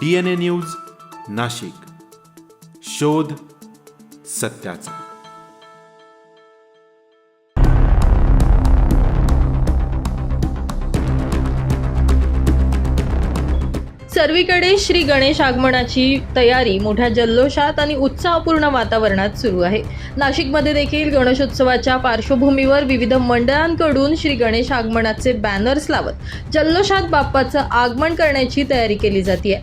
D N A news Nashik. शोध सत्याचा. सर्वीकडे श्री गणेश आगमनाची तयारी मोठ्या जल्लोषात आणि उत्साहपूर्ण वातावरणात सुरू आहे. नाशिकमध्ये देखील गणेशोत्सवाच्या पार्श्वभूमीवर विविध मंडळांकडून श्री गणेश आगमनाचे बॅनर्स लावत जल्लोषात बाप्पाचं आगमन करण्याची तयारी केली जाते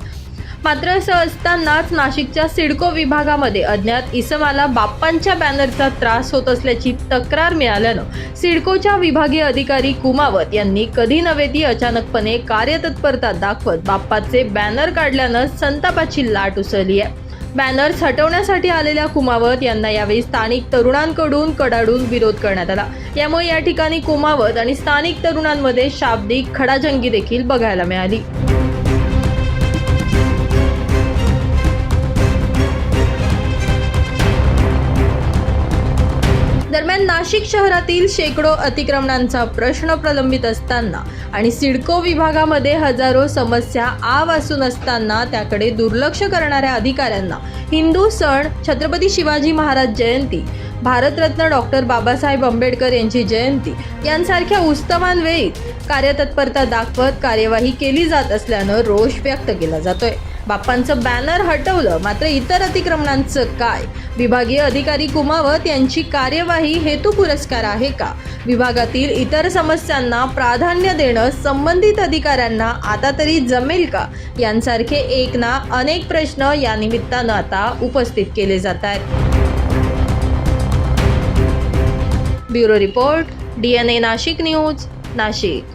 मात्र असं असतानाच नाशिकच्या सिडको विभागामध्ये अज्ञात इसमाला बाप्पांच्या बॅनरचा त्रास होत असल्याची तक्रार मिळाल्यानं सिडकोच्या विभागीय अधिकारी कुमावत यांनी कधी नव्हे ती अचानकपणे कार्यतत्परता दाखवत बाप्पाचे बॅनर काढल्यानं संतापाची लाट उसळली आहे. बॅनर्स हटवण्यासाठी आलेल्या कुमावत यांना यावेळी स्थानिक तरुणांकडून कडाडून विरोध करण्यात आला. यामुळे या ठिकाणी कुमावत आणि स्थानिक तरुणांमध्ये शाब्दिक खडाजंगी देखील बघायला मिळाली. दरम्यान नाशिक शहरातील शेकडो अतिक्रमणांचा प्रश्न प्रलंबित असताना आणि सिडको विभागामध्ये हजारो समस्या आव असून असताना त्याकडे दुर्लक्ष करणाऱ्या अधिकाऱ्यांना हिंदू सण छत्रपती शिवाजी महाराज जयंती भारतरत्न डॉक्टर बाबासाहेब आंबेडकर यांची जयंती यांसारख्या उत्सवांवेळी कार्यतत्परता दाखवत कार्यवाही केली जात असल्यानं रोष व्यक्त केला जातोय. बाप्पांचं बॅनर हटवलं. मात्र इतर अतिक्रमणांचं काय? विभागीय अधिकारी कुमावत यांची कार्यवाही हेतू पुरस्कार आहे का? विभागातील इतर समस्यांना प्राधान्य देणं संबंधित अधिकाऱ्यांना आता तरी जमेल का? यांसारखे एक ना अनेक प्रश्न या निमित्तानं आता उपस्थित केले जात आहेत. Bureau report D N A Nashik news Nashik.